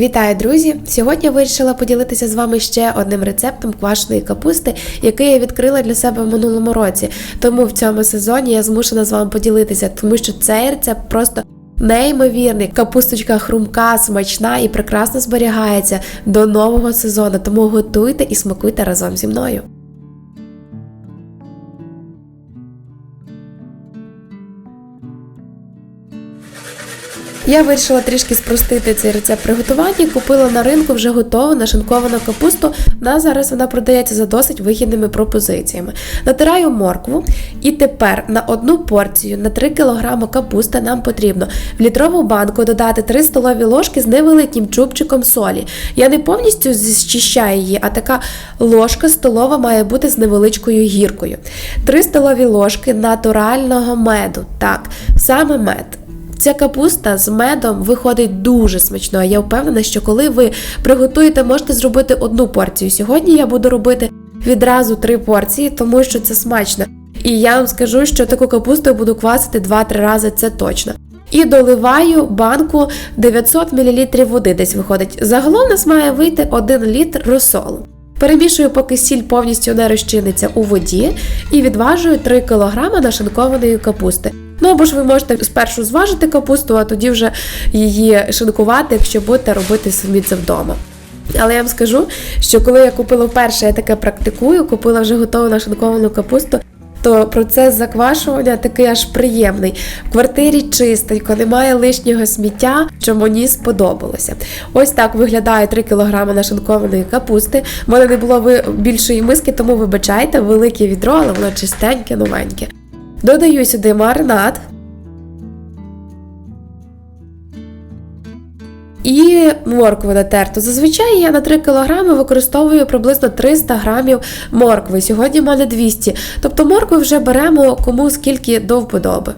Вітаю, друзі! Сьогодні я вирішила поділитися з вами ще одним рецептом квашеної капусти, який я відкрила для себе в минулому році. Тому в цьому сезоні я змушена з вами поділитися, тому що цей рецепт просто неймовірний. Капусточка хрумка, смачна і прекрасно зберігається до нового сезону. Тому готуйте і смакуйте разом зі мною. Я вирішила трішки спростити цей рецепт приготування. Купила на ринку вже готову нашинковану капусту. На зараз вона продається за досить вигідними пропозиціями. Натираю моркву, і тепер на одну порцію на 3 кг капусти нам потрібно в літрову банку додати 3 столові ложки з невеликим чубчиком солі. Я не повністю зчищаю її, а така ложка столова має бути з невеличкою гіркою. 3 столові ложки натурального меду. Так, саме мед. Ця капуста з медом виходить дуже смачно. Я впевнена, що коли ви приготуєте, можете зробити одну порцію. Сьогодні я буду робити відразу три порції, тому що це смачно. І я вам скажу, що таку капусту буду квасити 2-3 рази, це точно. І доливаю банку 900 мл води, десь виходить. Загалом у нас має вийти 1 літр розсолу. Перемішую, поки сіль повністю не розчиниться у воді, і відважую 3 кг нашинкованої капусти. Ну або ж ви можете спершу зважити капусту, а тоді вже її шинкувати, якщо будете робити самі це вдома. Але я вам скажу, що коли я купила вперше, я таке практикую, купила вже готову нашинковану капусту. То процес заквашування такий аж приємний. В квартирі чистенько, немає лишнього сміття, що мені сподобалося. Ось так виглядає 3 кг нашинкованої капусти. У мене не було більшої миски, тому вибачайте, велике відро, але воно чистеньке, новеньке. Додаю сюди маринад. І моркву натерту. Зазвичай я на 3 кг використовую приблизно 300 грамів моркви. Сьогодні в мене 200. Тобто моркви вже беремо кому скільки до вподоби.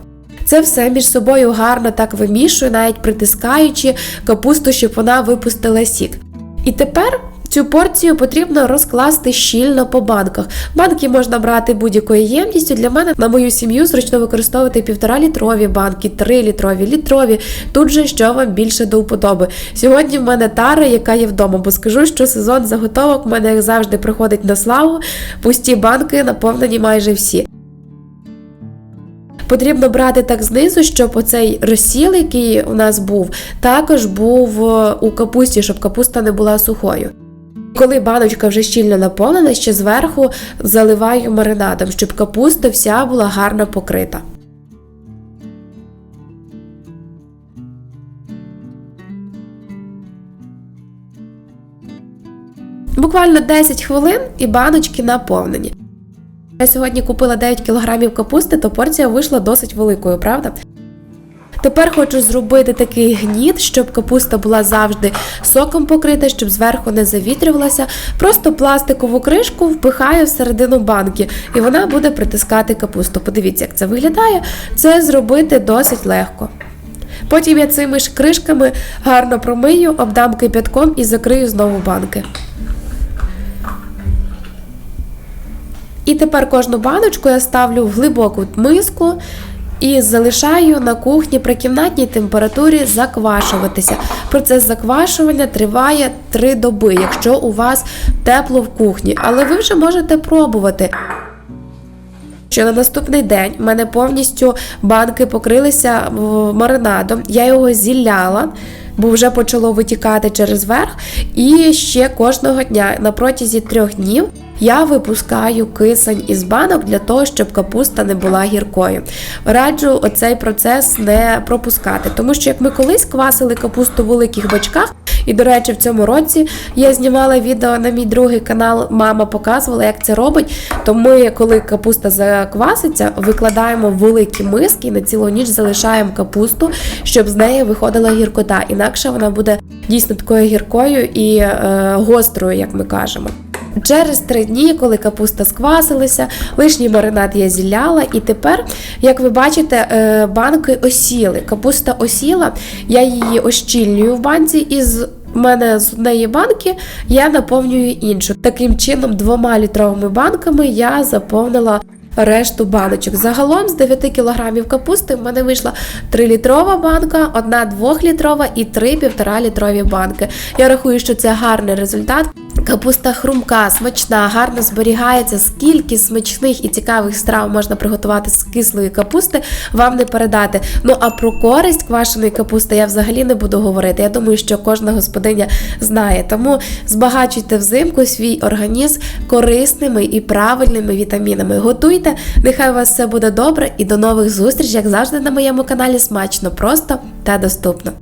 Це все між собою гарно так вимішую, навіть притискаючи капусту, щоб вона випустила сік. І тепер цю порцію потрібно розкласти щільно по банках. Банки можна брати будь-якою ємністю. Для мене на мою сім'ю зручно використовувати півтора літрові банки, 3 літрові, літрові. Тут же що вам більше до вподоби. Сьогодні в мене тара, яка є вдома, бо скажу, що сезон заготовок в мене як завжди приходить на славу. Пусті банки наповнені майже всі. Потрібно брати так знизу, щоб оцей розсіл, який у нас був, також був е, у капусті, щоб капуста не була сухою. Коли баночка вже щільно наповнена, ще зверху заливаю маринадом, щоб капуста вся була гарно покрита. Буквально 10 хвилин і баночки наповнені. Я сьогодні купила 9 кг капусти, то порція вийшла досить великою, правда? Тепер хочу зробити такий гніт, щоб капуста була завжди соком покрита, щоб зверху не завітрювалася. Просто пластикову кришку впихаю всередину банки, і вона буде притискати капусту. Подивіться, як це виглядає. Це зробити досить легко. Потім я цими ж кришками гарно промию, обдам кипятком і закрию знову банки. І тепер кожну баночку я ставлю в глибоку миску і залишаю на кухні при кімнатній температурі заквашуватися. Процес заквашування триває 3 доби, якщо у вас тепло в кухні. Але ви вже можете пробувати. Що на наступний день в мене повністю банки покрилися е, маринадом, я його зілляла, бо вже почало витікати через верх. І ще кожного дня на протязі трьох днів я випускаю кисень із банок для того, щоб капуста не була гіркою. Раджу оцей процес не пропускати, тому що як ми колись квасили капусту в великих бачках, і, до речі, в цьому році я знімала відео на мій другий канал. Мама показувала, як це робить. То ми, коли капуста закваситься, викладаємо великі миски і на цілу ніч залишаємо капусту, щоб з неї виходила гіркота. Інакше вона буде дійсно такою гіркою і е, гострою, як ми кажемо. Через три дні, коли капуста сквасилася, лишній маринад я зіляла, і тепер, як ви бачите, е, банки осіли. Капуста осіла, я її ощільнюю в банці і з у мене з однієї банки я наповнюю іншу. Таким чином, двома літровими банками я заповнила решту баночок. Загалом з 9 кілограмів капусти в мене вийшла 3-літрова банка, одна 2-літрова і 3 1,5 літрові банки. Я рахую, що це гарний результат. Капуста хрумка, смачна, гарно зберігається. Скільки смачних і цікавих страв можна приготувати з кислої капусти, вам не передати. Ну а про користь квашеної капусти я взагалі не буду говорити. Я думаю, що кожна господиня знає. Тому збагачуйте взимку свій організм корисними і правильними вітамінами. Готуйте, нехай у вас все буде добре і до нових зустрічей, як завжди, на моєму каналі. Смачно, просто та доступно.